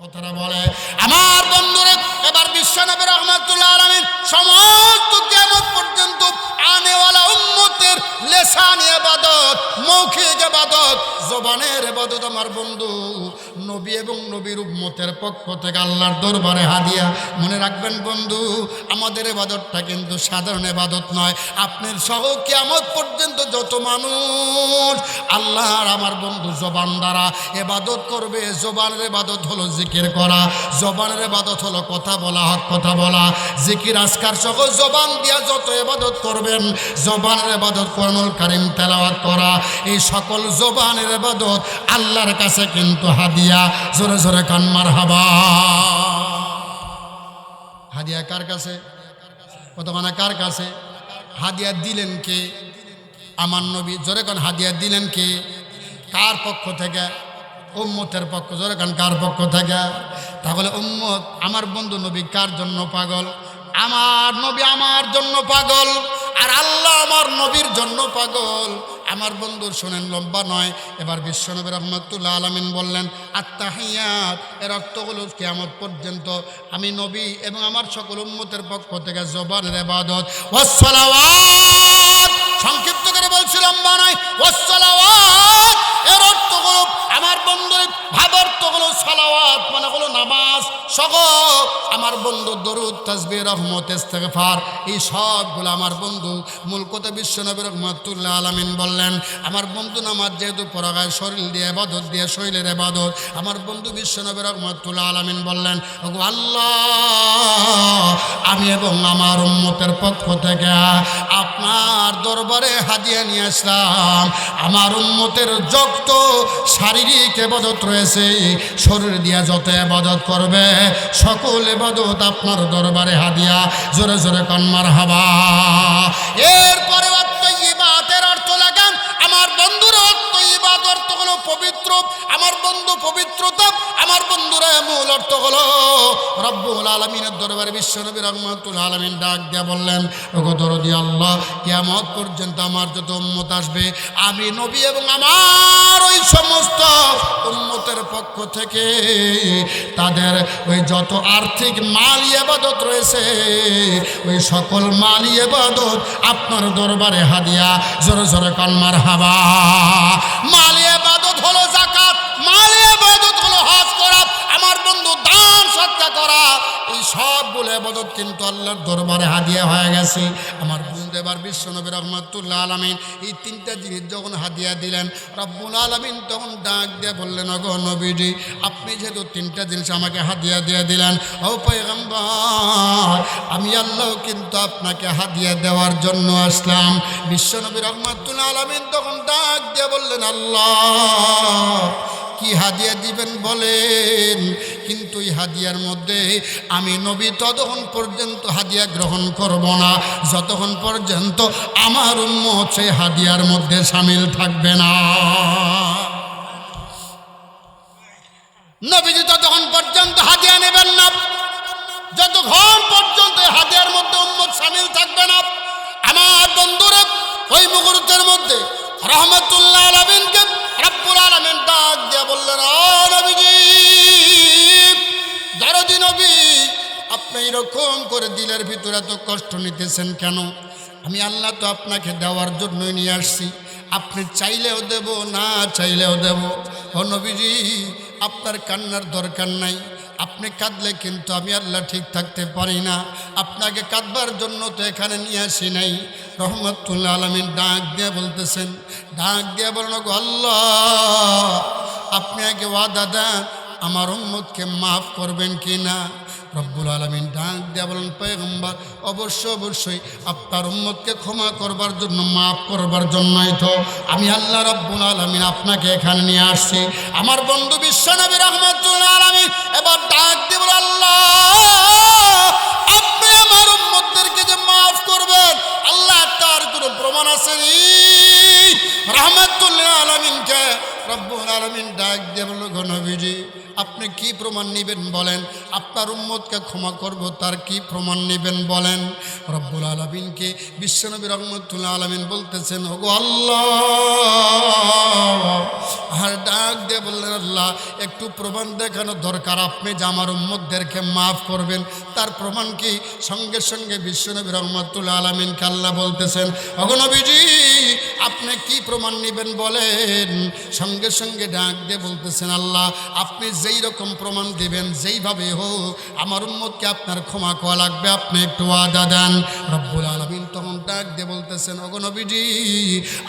কথাটা বলে, আমার বন্ধুরে, এবার বিশ্বনবী রহমতুল্লাহ আলমিন সমস্ত কেমন পর্যন্ত আনেওয়ালা উম্মতের লেসানি এবাদত, মৌখিক এবাদত, জবানের এবাদত আমার বন্ধু নবী এবং নবীর উম্মতের পক্ষ থেকে আল্লাহর দরবারে হাদিয়া। মনে রাখবেন বন্ধু, আমাদের এবাদতটা কিন্তু সাধারণ এবাদত নয়। আপনার সহ কিয়ামত পর্যন্ত যত মানুষ আল্লাহর আমার বন্ধু জবান দ্বারা এবাদত করবে, জবানের এবাদত হলো জিকির করা, জবানের এবাদত হলো কথা বলা, হক কথা বলা। জিকির আজকার সহ জবান দিয়া যত এবাদত করবেন, জবানের এবাদত কোরআনুল কারিম তেলাওয়াত করা। এই সকল জবানের এবাদত আল্লাহর কাছে কিন্তু হাদিয়া। জোরে জোরে কান্মার হাবা হাদিয়া কার কাছে? কতখানা কার কাছে? হাদিয়া দিলেন কে? আমার নবী, জোরে কান, হাদিয়া দিলেন কে? কার পক্ষ থেকে? উম্মতের পক্ষ, জোরে কান, কার পক্ষ থেকে? তাহলে উম্মত আমার বন্ধু নবী কার জন্য পাগল? আমার নবী আমার জন্য পাগল। আর আল্লাহ আমার নবীর জন্য পাগল। আমার বন্ধুর শোনেন, লম্বা নয়। এবার বিশ্বনবী রহমতুল্লাহ আলমিন বললেন আত্মাহিয়াত এর রক্তগুলো কেমন পর্যন্ত আমি নবী এবং আমার সকল উন্মতের পক্ষ থেকে জবানের এবাদত সংক্ষিপ্ত করে বলছি, লম্বা নয়। আমার বন্ধু দরুদ তাসবিহ রহমত, ইস্তেগফার, এই সবগুলো আমার বন্ধু মূল কথা বিশ্বনবী রহমতুল্লাহ আলামিন বললেন, আমার বন্ধু নামাজ যেহেতু পরাগায় শরীর দিয়ে এবাদত দিয়ে, শৈলের এবাদত আমার বন্ধু বিশ্বনবী রহমতুল্লাহ আলামিন বললেন আল্লাহ, আমি এবং আমার উম্মতের পক্ষ থেকে আপনার দরবারে হাদিয়া নিয়ে আসলাম। আমার উম্মতের যত শারীরিক এবাদত রয়েছে, শরীর দিয়া যত এবাদত করবে, সকল এবাদত আপনার দরবারে হাদিয়া। জোরে জোরে কন্মার হাবা এরপরে অর্থ আমার অর্থ হলো পবিত্র। আমার বন্ধু পবিত্রতা। আমার বন্ধুরা মূল অর্থ হলো রব্বুল আলমিনের দরবারে বিশ্বনবী রহমতুল আলমিন ডাক দিয়া বললেন, ওগো আল্লাহ কেমত পর্যন্ত আমার যত উম্মত আসবে, আমি নবী এবং আমার ওই সমস্ত উম্মতের পক্ষ থেকে তাদের ওই যত আর্থিক মাল এবাদত রয়েছে, ওই সকল মাল এবাদত আপনার দরবারে হাদিয়া, জোরে জোরে কন্মার হাবা মাল এবাদত হলো জাকাত মাল এবাদত এই সবগুলো এবাদত কিন্তু আল্লাহর দরবারে হাদিয়া হয়ে গেছে। আমার বন্ধু এবার বিশ্বনবী রহমতুল্লাহ আলমিন এই তিনটা জিনিস যখন হাদিয়া দিলেন, রব্বুল আলমিন তখন ডাক দিয়ে বললেন অগ নবীজি, আপনি যেহেতু তিনটা জিনিস আমাকে হাদিয়া দিয়ে দিলেন, ও পয়গম্বর, আমি আল্লাহ কিন্তু আপনাকে হাদিয়া দেওয়ার জন্য আসলাম। বিশ্বনবী রহমতুল্লাহ আলমিন তখন ডাক দিয়ে বললেন, আল্লাহ, কি হাদিয়া দিবেন বলেন? কিন্তু এই হাদিয়ার মধ্যে আমি নবী ততক্ষণ পর্যন্ত হাদিয়া গ্রহণ করব না। যতক্ষণ পর্যন্ত আমার উম্মত সেই হাদিয়ার মধ্যে সামিল থাকবে না। নবীজি ততক্ষণ পর্যন্ত হাদিয়া নেবেন না। যতক্ষণ পর্যন্ত হাদিয়ার মধ্যে উম্মত সামিল থাকবে না। আমার বন্ধুরা, ওই মুহূর্তের মধ্যে রহমতুল্লাহ আলমিনকে রব্বুল আলমিন ডাক দিয়ে বললেন ও আপনি এরকম করে দিলের ভিতরে এত কষ্ট নিতেছেন কেন? আমি আল্লাহ তো আপনাকে দেওয়ার জন্যই নিয়ে আসছি। আপনি চাইলেও দেব, না চাইলেও দেব। নবীজি, আপনার কান্নার দরকার নাই। আপনি কাঁদলে কিন্তু আমি আল্লাহ ঠিক থাকতে পারি না। আপনাকে কাঁদবার জন্য তো এখানে নিয়ে আসি নাই। রহমতুল্লাহ আলমিন ডাক দিয়ে বলতেছেন, ডাক দিয়ে বলেন আল্লাহ, আপনি আগে ওয়াদা দেন, আমার উম্মতকে মাফ করবেন কি না রব্বুল আলমিন ডাক দিয়া বলেন, পয়গম্বর, অবশ্য অবশ্যই আপনার উম্মতকে ক্ষমা করবার জন্য, মাফ করবার জন্যই তো আমি আল্লাহ রব্বুল আলমিন আপনাকে এখানে নিয়ে আসছি। আমার বন্ধু বিশ্বনবী রহমতুল্লাহ আলমিন এবার ডাক দিয়ে বলে, আল্লাহ, আপনি আমার উম্মতদেরকে যে মাফ করবেন, আল্লাহ তার কোনো প্রমাণ আছে রহমতুল্লাহ আলমিনকে রব্বুল আলমিন ডাক দিয়ে বলল আপনি কি প্রমাণ নিবেন বলেন? আপনার উম্মতকে ক্ষমা করব, তার কি প্রমাণ নিবেন বলেন? রব্বুল আলমিনকে বিশ্বনবী রহমতুল্লাহ আলমিন বলতেছেন, ওগো আল্লাহ! আর ডাক দিয়ে বললেন, আল্লাহ, একটু প্রমাণ দেখানো দরকার। আপনি যে আমার উম্মতদেরকে মাফ করবেন, তার প্রমাণ কি? সঙ্গে সঙ্গে বিশ্বনবী রহমতুল্লাহ আলমিনকে আল্লাহ বলতেছেন অগনবীজি আপনি কি প্রমাণ নেবেন বলেন? সঙ্গে সঙ্গে ডাক দিয়ে বলতেছেন, আল্লাহ, আপনি যেই রকম প্রমাণ দিবেন, যেইভাবে হোক, আমার উম্মতকে আপনার ক্ষমা করা লাগবে, আপনি একটু ওয়াদা দেন। রব্বুল আলমিন তখন ডাক দিয়ে বলতেছেন অগনবীজি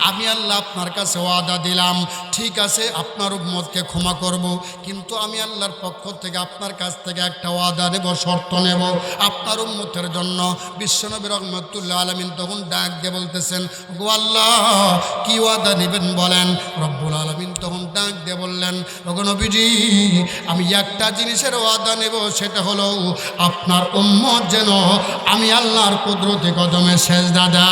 আমি আল্লাহ আপনার কাছে ওয়াদা দিলাম, ঠিক আছে, আপনার উম্মতকে ক্ষমা করব, কিন্তু আমি আল্লাহর পক্ষ থেকে আপনার কাছ থেকে একটা ওয়াদা নেব, শর্ত নেব, আপনার উম্মতের জন্য। বিশ্বনবী রহমতুল্লাহ আলমিন তখন ডাক দিয়ে বলতেছেন গো আল্লাহ, কি ওয়াদা নেবেন বলেন? রব্বুল আলমিন তখন ডাক দিয়ে বললেন নবীজি, আমি একটা জিনিসের ওয়াদা নেব, সেটা হলো আপনার উম্মত যেন আমি আল্লাহর কুদরতে কদমে শেষ দাদা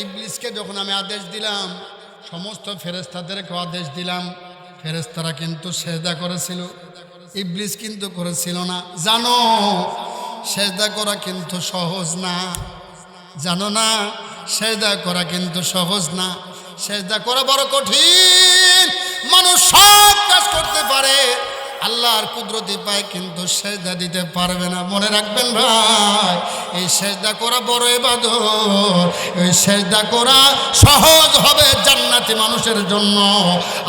ইবলিসকে যখন আমি আদেশ দিলাম, সমস্ত ফেরেস্তাদেরকে আদেশ দিলাম ফেরেস্তারা কিন্তু সেজদা করেছিল। ইবলিস কিন্তু করেছিল না। জানো, সেজদা করা কিন্তু সহজ না। জানো না, সেজদা করা কিন্তু সহজ না। সেজদা করা বড় কঠিন। মানুষ সব কাজ করতে পারে। আল্লাহর কুদরতি পায় কিন্তু সেজদা দিতে পারবে না। মনে রাখবেন ভাই, এই সেজদা করা বড় এবাদত এই সেজদা করা সহজ হবে জান্নাতি মানুষের জন্য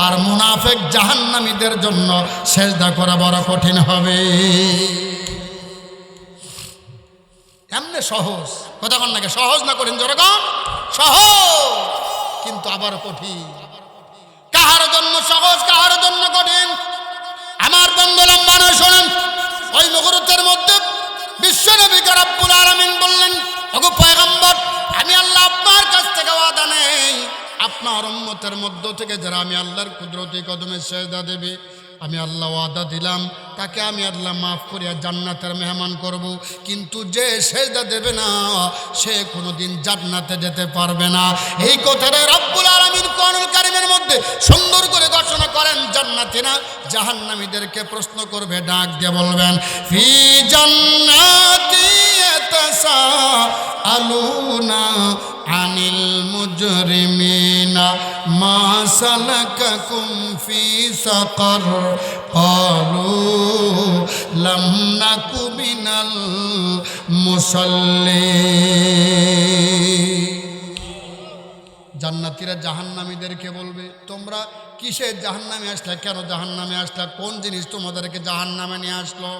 আর মুনাফেক জাহান্নামীদের জন্য সেজদা করা বড় কঠিন হবে। এমনি সহজ? কথা কন নাকি সহজ না কঠিন? জনগণ সহজ, কিন্তু আবার কঠিন। কাহার জন্য সহজ, কাহার আপনার উম্মতের মধ্য থেকে যারা আমি আল্লাহর কুদরতি কদমে সেজদা দেবে, আমি আল্লাহ ওয়াদা দিলাম, তাকে আমি আল্লাহ মাফ করিয়া জান্নাতের মেহমান করব। কিন্তু যে সেজদা দেবে না, সে কোনোদিন জান্নাতে যেতে পারবে না। এই কথাটা রব্বুল আলমিন কনুল কারিমের মধ্যে সুন্দর করে ঘোষণা করেন জান্নাতিনা জাহান্নামীদেরকে প্রশ্ন করবে, ডাক দিয়ে বলবেন, ফি জান্নাতি আলুনা আনিল মুজরিমিনা মা সালাকাকুম ফি সাকার قالوا لم نك من المصلين জান্নাতিরা জাহান্নামীদেরকে বলবে তোমরা কিসের জাহান্নামে আসলে কেন জাহান্নামে আসলে কোন জিনিস তোমাদেরকে জাহান্নামে নিয়ে আসলো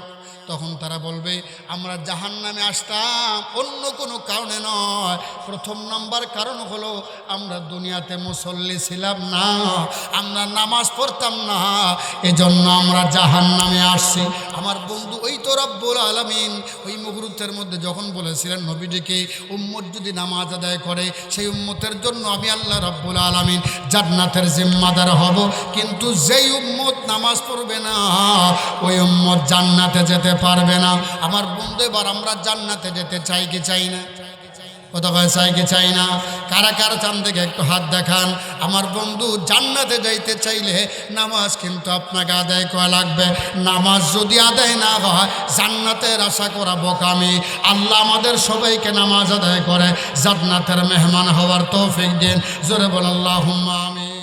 তখন তারা বলবে, আমরা জাহান্নামে আসতাম, অন্য কোনো কারণে নয়। প্রথম নাম্বার কারণ হলো, আমরা দুনিয়াতে মুসল্লি ছিলাম না, আমরা নামাজ পড়তাম না। এজন্য আমরা জাহান্নামে আসছি। আমার বন্ধু, ওই তো রব্বুল আলমিন। ওই মুহূর্তের মধ্যে যখন বলেছিলেন নবীজিকে, উম্মত যদি নামাজ আদায় করে, সেই উম্মতের জন্য আমি আল্লাহ রব্বুল আলমিন জান্নাতের জিম্মাদার হব। কিন্তু যেই উম্মত নামাজ পড়বে না, ওই উম্মত জান্নাতে যেতে পারবে না। আমার বন্ধু এবার আমরা জান্নাতে যেতে চাই কি চাই না? কোথায় চাই কি চাই না? কারা কারা চান থেকে একটু হাত দেখান। আমার বন্ধু জান্নাতে যাইতে চাইলে নামাজ কিন্তু আপনাকে আদায় করা লাগবে। নামাজ যদি আদায় না হয় জান্নাতের আশা করা বোকামি। আল্লাহ আমাদের সবাইকে নামাজ আদায় করে। জান্নাতের মেহমান হওয়ার তৌফিক দিন। জোরে বল আল্লাহ আমি